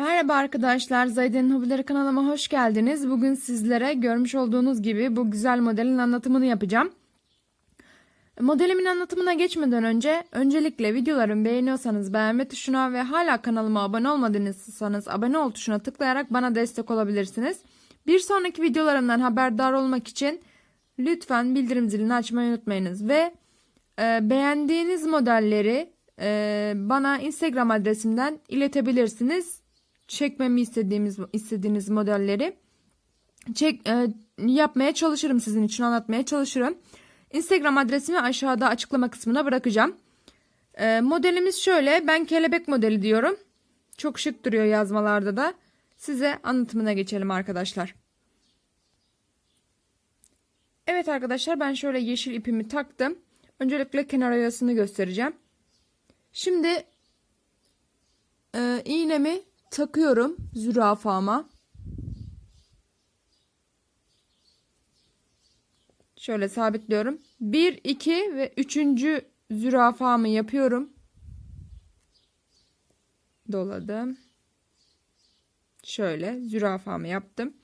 Merhaba arkadaşlar, Zayden'in Hobileri kanalıma hoş geldiniz. Bugün sizlere görmüş olduğunuz gibi bu güzel modelin anlatımını yapacağım. Modelimin anlatımına geçmeden önce öncelikle videolarımı beğeniyorsanız beğenme tuşuna ve hala kanalıma abone olmadıysanız abone ol tuşuna tıklayarak bana destek olabilirsiniz. Bir sonraki videolarımdan haberdar olmak için lütfen bildirim zilini açmayı unutmayınız ve e, beğendiğiniz modelleri e, bana Instagram adresimden iletebilirsiniz. Çekmemi istediğimiz istediğiniz modelleri çek e, yapmaya çalışırım sizin için anlatmaya çalışırım. Instagram adresimi aşağıda açıklama kısmına bırakacağım. E, modelimiz şöyle. Ben kelebek modeli diyorum. Çok şık duruyor yazmalarda da. Size anlatımına geçelim arkadaşlar. Evet arkadaşlar ben şöyle yeşil ipimi taktım. Öncelikle kenar oyasını göstereceğim. Şimdi e, iğnemi takıyorum zürafama. Şöyle sabitliyorum. 1, 2 ve 3. zürafamı yapıyorum. Doladım. Şöyle zürafamı yaptım.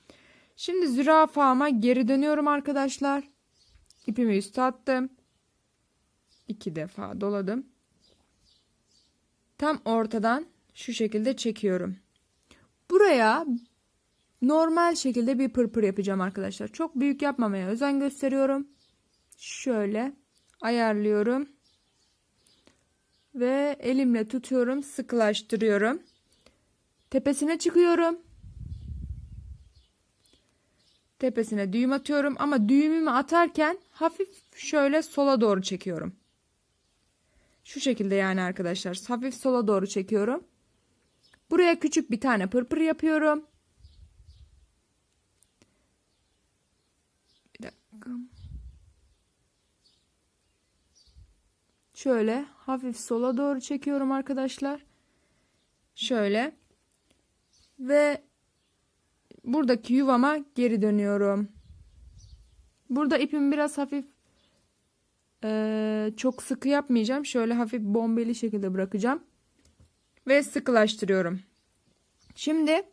Şimdi zürafama geri dönüyorum arkadaşlar. İpimi üste attım. İki defa doladım. Tam ortadan şu şekilde çekiyorum. Buraya normal şekilde bir pırpır yapacağım arkadaşlar. Çok büyük yapmamaya özen gösteriyorum. Şöyle ayarlıyorum. Ve elimle tutuyorum, sıkılaştırıyorum. Tepesine çıkıyorum. Tepesine düğüm atıyorum ama düğümümü atarken hafif şöyle sola doğru çekiyorum. Şu şekilde yani arkadaşlar. Hafif sola doğru çekiyorum. Buraya küçük bir tane pırpır yapıyorum. Bir dakika. Şöyle hafif sola doğru çekiyorum arkadaşlar. Şöyle. Ve buradaki yuvama geri dönüyorum. Burada ipimi biraz hafif ee, çok sıkı yapmayacağım. Şöyle hafif bombeli şekilde bırakacağım. Ve sıkılaştırıyorum. Şimdi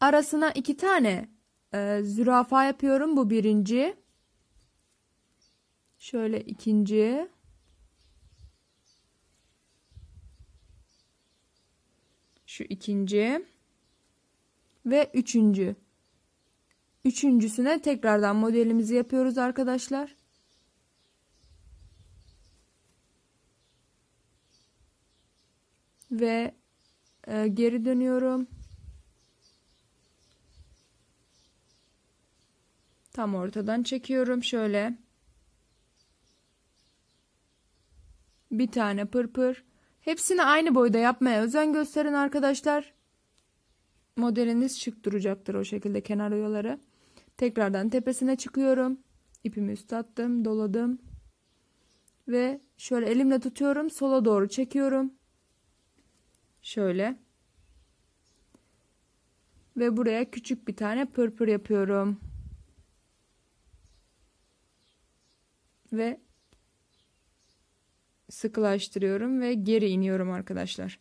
arasına iki tane e, zürafa yapıyorum. Bu birinci. Şöyle ikinci. Şu ikinci. Ve üçüncü. Üçüncüsüne tekrardan modelimizi yapıyoruz arkadaşlar. Ve e, geri dönüyorum. Tam ortadan çekiyorum şöyle. Bir tane pırpır. Hepsini aynı boyda yapmaya özen gösterin arkadaşlar. Modeliniz şık duracaktır o şekilde kenar oyaları. Tekrardan tepesine çıkıyorum. İpimi üst attım, doladım. Ve şöyle elimle tutuyorum, sola doğru çekiyorum. Şöyle. Ve buraya küçük bir tane pırpır yapıyorum. Ve sıkılaştırıyorum ve geri iniyorum arkadaşlar.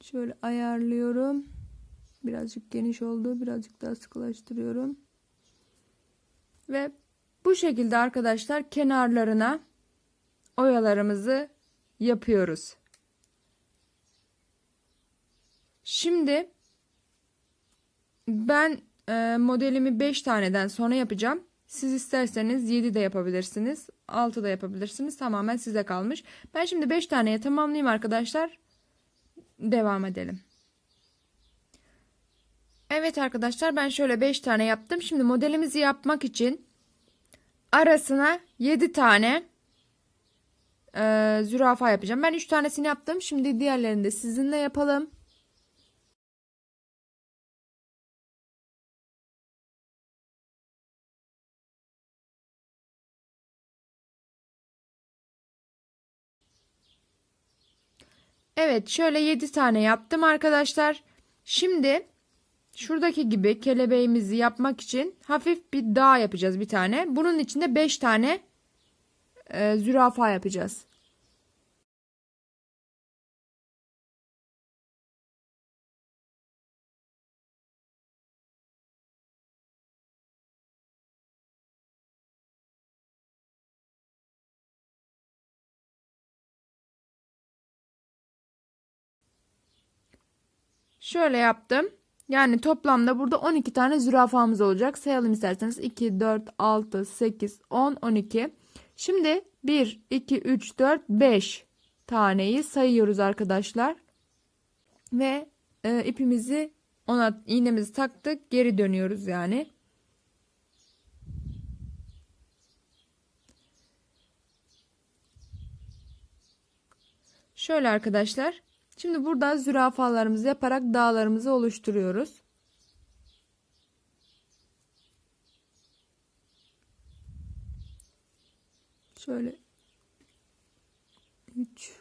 Şöyle ayarlıyorum. Birazcık geniş oldu. Birazcık daha sıkılaştırıyorum. Ve bu şekilde arkadaşlar kenarlarına oyalarımızı yapıyoruz. Şimdi ben e, modelimi 5 taneden sonra yapacağım. Siz isterseniz 7 de yapabilirsiniz. 6 da yapabilirsiniz. Tamamen size kalmış. Ben şimdi 5 taneye tamamlayayım arkadaşlar. Devam edelim. Evet arkadaşlar ben şöyle 5 tane yaptım. Şimdi modelimizi yapmak için arasına 7 tane e, zürafa yapacağım. Ben 3 tanesini yaptım. Şimdi diğerlerini de sizinle yapalım. Evet şöyle 7 tane yaptım arkadaşlar. Şimdi şuradaki gibi kelebeğimizi yapmak için hafif bir dağ yapacağız bir tane. Bunun içinde 5 tane e, zürafa yapacağız. Şöyle yaptım. Yani toplamda burada 12 tane zürafamız olacak. Sayalım isterseniz 2, 4, 6, 8, 10, 12. Şimdi 1, 2, 3, 4, 5 taneyi sayıyoruz arkadaşlar. Ve e, ipimizi ona iğnemizi taktık. Geri dönüyoruz yani. Şöyle arkadaşlar. Şimdi burada zürafalarımızı yaparak dağlarımızı oluşturuyoruz. Şöyle 3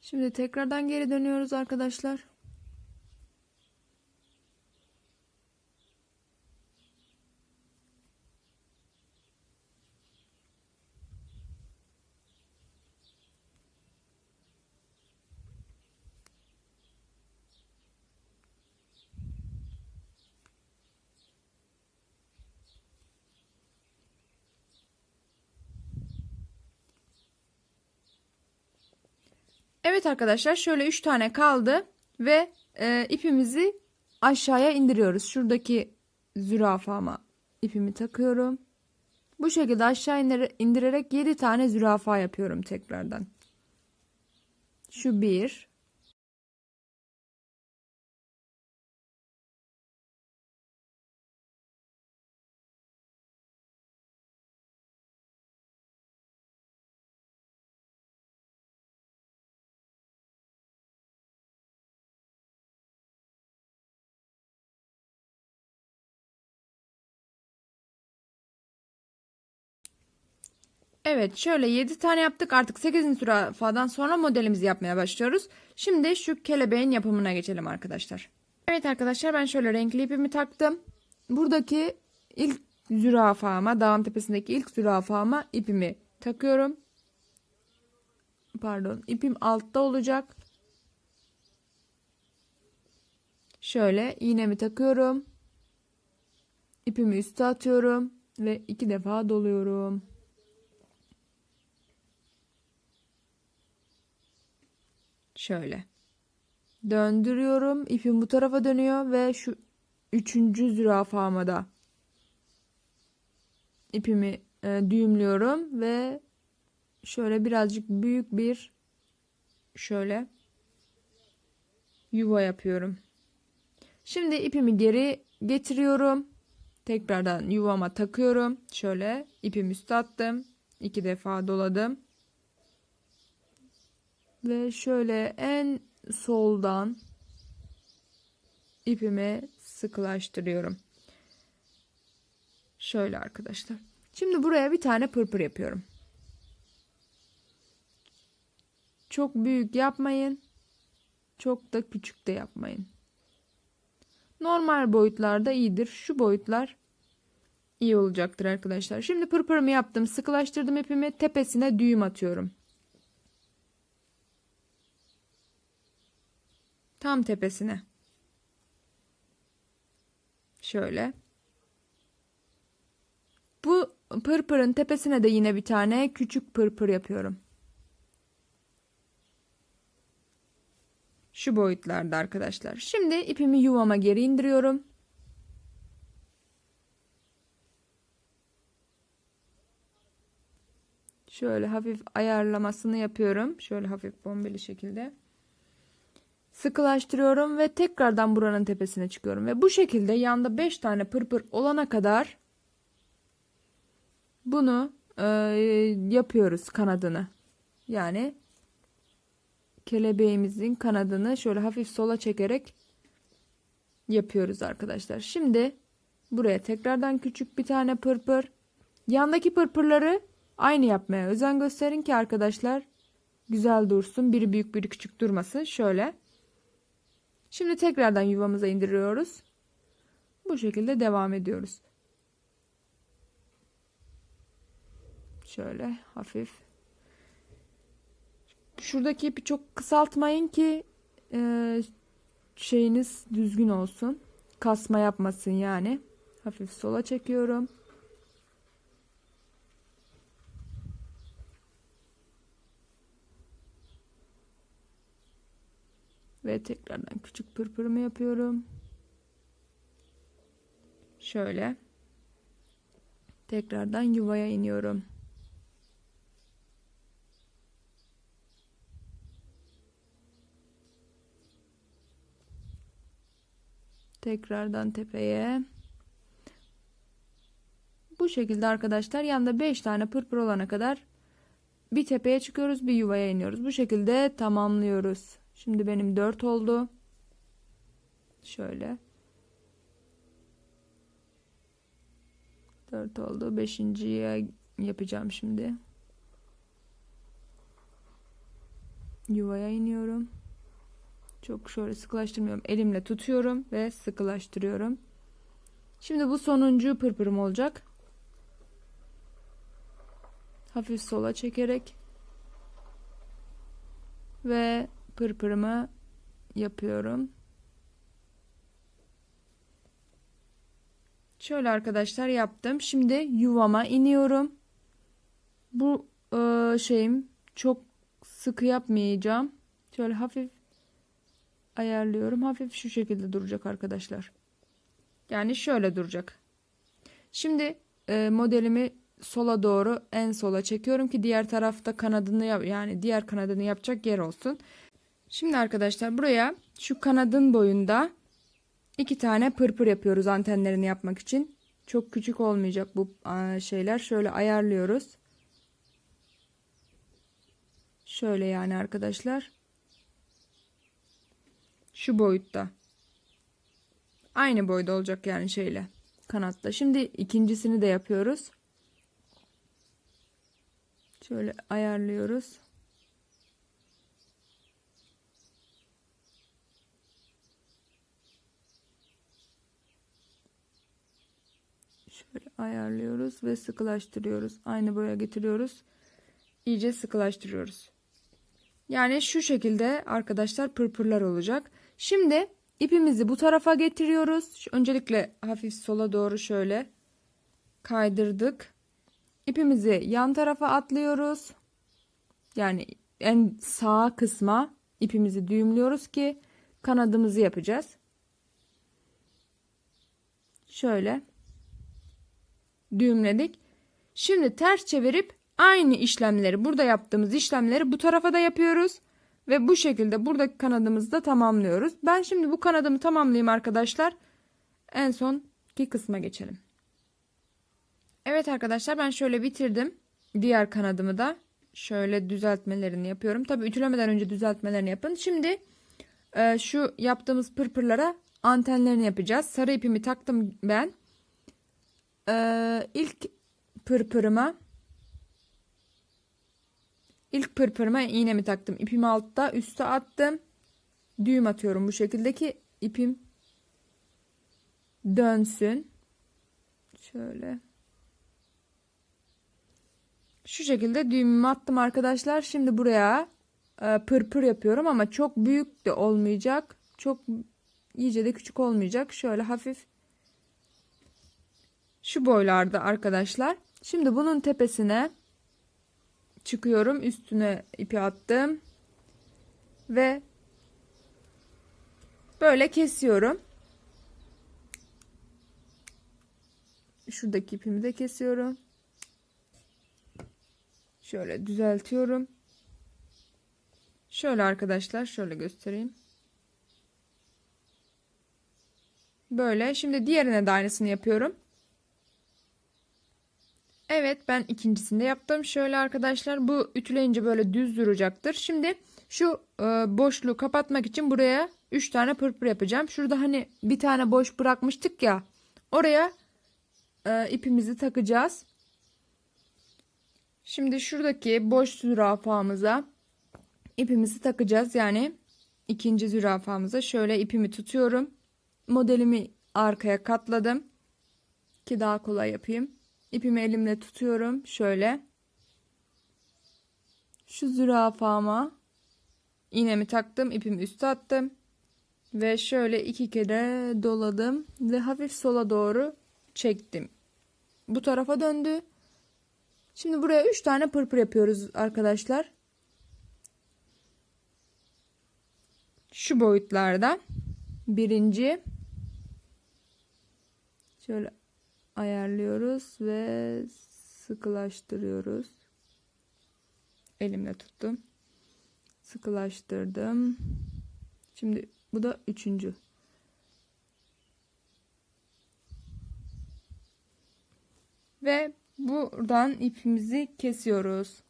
Şimdi tekrardan geri dönüyoruz arkadaşlar. Evet arkadaşlar şöyle 3 tane kaldı ve e, ipimizi aşağıya indiriyoruz. Şuradaki zürafama ipimi takıyorum. Bu şekilde aşağı indir indirerek 7 tane zürafa yapıyorum tekrardan. Şu bir. Evet şöyle 7 tane yaptık artık 8. zürafadan sonra modelimizi yapmaya başlıyoruz. Şimdi şu kelebeğin yapımına geçelim arkadaşlar. Evet arkadaşlar ben şöyle renkli ipimi taktım. Buradaki ilk zürafama dağın tepesindeki ilk zürafama ipimi takıyorum. Pardon ipim altta olacak. Şöyle iğnemi takıyorum. İpimi üste atıyorum ve iki defa doluyorum. Şöyle. Döndürüyorum. İpim bu tarafa dönüyor ve şu üçüncü zürafama da ipimi e, düğümlüyorum ve şöyle birazcık büyük bir şöyle yuva yapıyorum. Şimdi ipimi geri getiriyorum. Tekrardan yuvama takıyorum. Şöyle ipimi üstü attım. iki defa doladım. Ve şöyle en soldan ipimi sıkılaştırıyorum. Şöyle arkadaşlar. Şimdi buraya bir tane pırpır yapıyorum. Çok büyük yapmayın. Çok da küçük de yapmayın. Normal boyutlarda iyidir. Şu boyutlar iyi olacaktır arkadaşlar. Şimdi pırpırımı yaptım. Sıkılaştırdım ipimi. Tepesine düğüm atıyorum. Tam tepesine. Şöyle. Bu pırpırın tepesine de yine bir tane küçük pırpır yapıyorum. Şu boyutlarda arkadaşlar. Şimdi ipimi yuvama geri indiriyorum. Şöyle hafif ayarlamasını yapıyorum. Şöyle hafif bombeli şekilde sıkılaştırıyorum ve tekrardan buranın tepesine çıkıyorum. Ve bu şekilde yanda 5 tane pırpır olana kadar bunu e, yapıyoruz kanadını. Yani kelebeğimizin kanadını şöyle hafif sola çekerek yapıyoruz arkadaşlar. Şimdi buraya tekrardan küçük bir tane pırpır yandaki pırpırları aynı yapmaya özen gösterin ki arkadaşlar güzel dursun. Biri büyük biri küçük durmasın. Şöyle Şimdi tekrardan yuvamıza indiriyoruz. Bu şekilde devam ediyoruz. Şöyle hafif. Şuradaki ipi çok kısaltmayın ki e, şeyiniz düzgün olsun. Kasma yapmasın yani. Hafif sola çekiyorum. Ve tekrardan küçük pırpırımı yapıyorum. Şöyle. Tekrardan yuvaya iniyorum. Tekrardan tepeye. Bu şekilde arkadaşlar yanında 5 tane pırpır olana kadar bir tepeye çıkıyoruz bir yuvaya iniyoruz. Bu şekilde tamamlıyoruz. Şimdi benim 4 oldu. Şöyle. 4 oldu. 5.ye yapacağım şimdi. Yuvaya iniyorum. Çok şöyle sıkılaştırmıyorum. Elimle tutuyorum ve sıkılaştırıyorum. Şimdi bu sonuncu pırpırım olacak. Hafif sola çekerek ve pırpırımı yapıyorum. Şöyle arkadaşlar yaptım. Şimdi yuvama iniyorum. Bu e, şeyim çok sıkı yapmayacağım. Şöyle hafif ayarlıyorum. Hafif şu şekilde duracak arkadaşlar. Yani şöyle duracak. Şimdi e, modelimi sola doğru en sola çekiyorum ki diğer tarafta kanadını yap yani diğer kanadını yapacak yer olsun. Şimdi arkadaşlar buraya şu kanadın boyunda iki tane pırpır yapıyoruz antenlerini yapmak için. Çok küçük olmayacak bu şeyler. Şöyle ayarlıyoruz. Şöyle yani arkadaşlar. Şu boyutta. Aynı boyda olacak yani şeyle kanatta. Şimdi ikincisini de yapıyoruz. Şöyle ayarlıyoruz. Şöyle ayarlıyoruz ve sıkılaştırıyoruz. Aynı boya getiriyoruz. İyice sıkılaştırıyoruz. Yani şu şekilde arkadaşlar pırpırlar olacak. Şimdi ipimizi bu tarafa getiriyoruz. Öncelikle hafif sola doğru şöyle kaydırdık. İpimizi yan tarafa atlıyoruz. Yani en sağ kısma ipimizi düğümlüyoruz ki kanadımızı yapacağız. Şöyle düğümledik. Şimdi ters çevirip aynı işlemleri burada yaptığımız işlemleri bu tarafa da yapıyoruz. Ve bu şekilde buradaki kanadımızı da tamamlıyoruz. Ben şimdi bu kanadımı tamamlayayım arkadaşlar. En son ki kısma geçelim. Evet arkadaşlar ben şöyle bitirdim. Diğer kanadımı da şöyle düzeltmelerini yapıyorum. Tabi ütülemeden önce düzeltmelerini yapın. Şimdi e, şu yaptığımız pırpırlara antenlerini yapacağız. Sarı ipimi taktım ben. E, ilk pırpırıma ilk pırpırıma iğnemi taktım. İpimi altta üste attım. Düğüm atıyorum bu şekilde ki ipim dönsün. Şöyle. Şu şekilde düğümümü attım arkadaşlar. Şimdi buraya e, pırpır yapıyorum ama çok büyük de olmayacak. Çok iyice de küçük olmayacak. Şöyle hafif şu boylarda arkadaşlar. Şimdi bunun tepesine çıkıyorum. Üstüne ipi attım. Ve böyle kesiyorum. Şuradaki ipimi de kesiyorum. Şöyle düzeltiyorum. Şöyle arkadaşlar şöyle göstereyim. Böyle. Şimdi diğerine de aynısını yapıyorum. Evet ben ikincisinde yaptım. Şöyle arkadaşlar bu ütüleyince böyle düz duracaktır. Şimdi şu e, boşluğu kapatmak için buraya 3 tane pırpır yapacağım. Şurada hani bir tane boş bırakmıştık ya. Oraya e, ipimizi takacağız. Şimdi şuradaki boş zürafamıza ipimizi takacağız. Yani ikinci zürafamıza şöyle ipimi tutuyorum. Modelimi arkaya katladım. Ki daha kolay yapayım. İpimi elimle tutuyorum. Şöyle. Şu zürafama iğnemi taktım. ipimi üste attım. Ve şöyle iki kere doladım. Ve hafif sola doğru çektim. Bu tarafa döndü. Şimdi buraya 3 tane pırpır yapıyoruz arkadaşlar. şu boyutlarda. Birinci şöyle ayarlıyoruz ve sıkılaştırıyoruz. Elimle tuttum. Sıkılaştırdım. Şimdi bu da üçüncü. Ve buradan ipimizi kesiyoruz.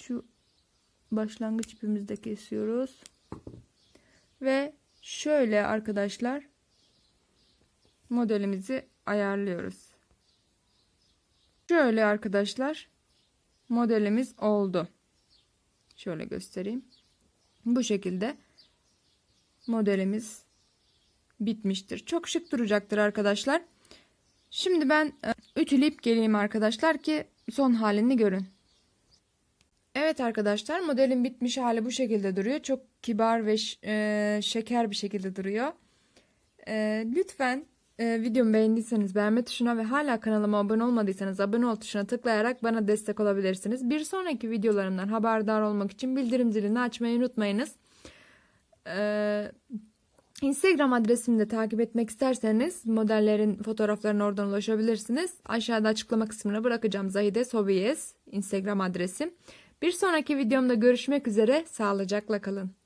Şu başlangıç ipimizi de kesiyoruz. Ve şöyle arkadaşlar modelimizi ayarlıyoruz. Şöyle arkadaşlar modelimiz oldu. Şöyle göstereyim. Bu şekilde modelimiz bitmiştir. Çok şık duracaktır arkadaşlar. Şimdi ben e, ütüleyip geleyim arkadaşlar ki son halini görün. Evet arkadaşlar modelin bitmiş hali bu şekilde duruyor. Çok kibar ve e, şeker bir şekilde duruyor. E, lütfen e, videomu beğendiyseniz beğenme tuşuna ve hala kanalıma abone olmadıysanız abone ol tuşuna tıklayarak bana destek olabilirsiniz. Bir sonraki videolarımdan haberdar olmak için bildirim zilini açmayı unutmayınız. Ee, Instagram adresimi de takip etmek isterseniz modellerin fotoğraflarına oradan ulaşabilirsiniz. Aşağıda açıklama kısmına bırakacağım Zahide Sobiyes Instagram adresim. Bir sonraki videomda görüşmek üzere. Sağlıcakla kalın.